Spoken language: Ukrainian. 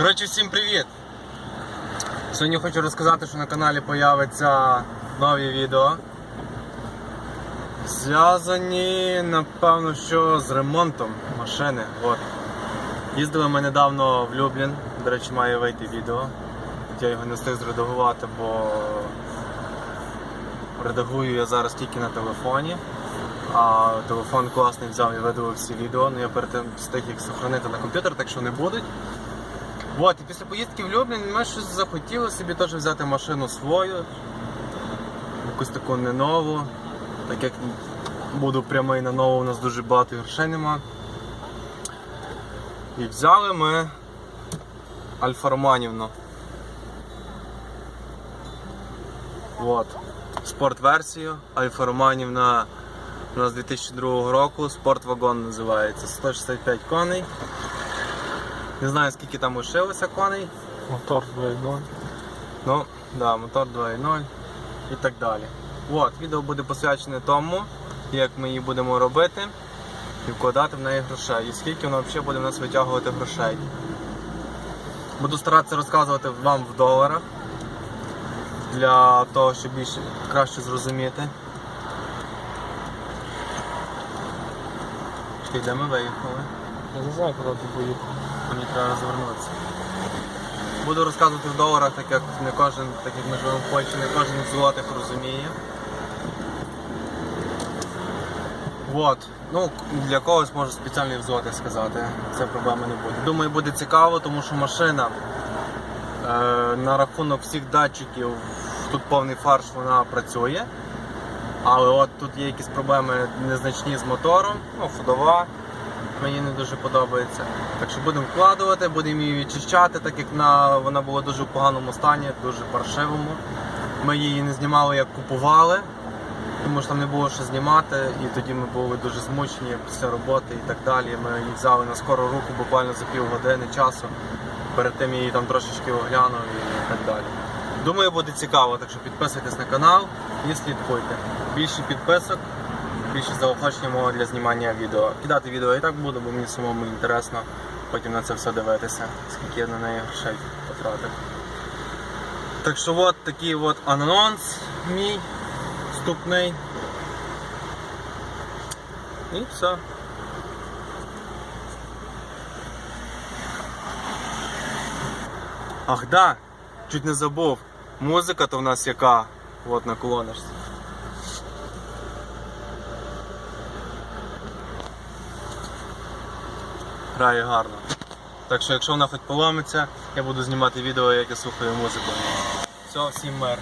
Коротше, всім привіт! Сьогодні хочу розказати, що на каналі появиться нові відео. Зв'язані, напевно, що з ремонтом машини. От. Їздили ми недавно в Люблін, до речі, має вийти відео. Я його не встиг зредагувати, бо редагую я зараз тільки на телефоні. А телефон класний взяв і видалив всі відео, але я перед тим встиг їх сохранити на комп'ютер, так що не будуть. От, і після поїздки в Люблін ми щось захотіли собі теж взяти машину свою, якусь таку не нову. Так як буду прямий на нову, у нас дуже багато грошей нема. І взяли ми Альфа Романівну. От. Спорт-версію. Альфа Романівна у нас 2002 року, спортвагон називається. 165 коней. Не знаю скільки там лишилося коней. Мотор 2.0. Ну, да, мотор 2.0 і так далі. От, відео буде посвячене тому, як ми її будемо робити і вкладати в неї грошей. І скільки вона взагалі буде в нас витягувати грошей. Буду старатися розказувати вам в доларах для того, щоб більше краще зрозуміти. Чекай, де ми виїхали? Я не знаю, куди ти поїхав. Мені треба розвернутися. Буду розказувати в доларах, так як не кожен, так як ми живемо в Польщі, не кожен в злотих розуміє. От. Ну, для когось можу спеціально і в злотих сказати. Це проблеми не буде. Думаю, буде цікаво, тому що машина е, на рахунок всіх датчиків, тут повний фарш, вона працює. Але от тут є якісь проблеми незначні з мотором, ну, ходова мені не дуже подобається. Так що будемо вкладувати, будемо її відчищати, так як на, вона була дуже в поганому стані, дуже паршивому. Ми її не знімали як купували, тому що там не було що знімати, і тоді ми були дуже змучені після роботи і так далі. Ми її взяли на скору руку буквально за півгодини часу. Перед тим її там трошечки оглянув і так далі. Думаю, буде цікаво, так що підписуйтесь на канал і слідкуйте. Більше підписок, більше заохочення мого для знімання відео. Кидати відео і так буду, бо мені самому інтересно потім на це все дивитися, скільки я на неї грошей потратив. Так що от такий от анонс мій вступний. І все. Ах да, чуть не забув. Музика то в нас яка от на колоночці. Грає гарно. Так що якщо вона хоч поламиться, я буду знімати відео, як я слухаю музику. Все, всім мир.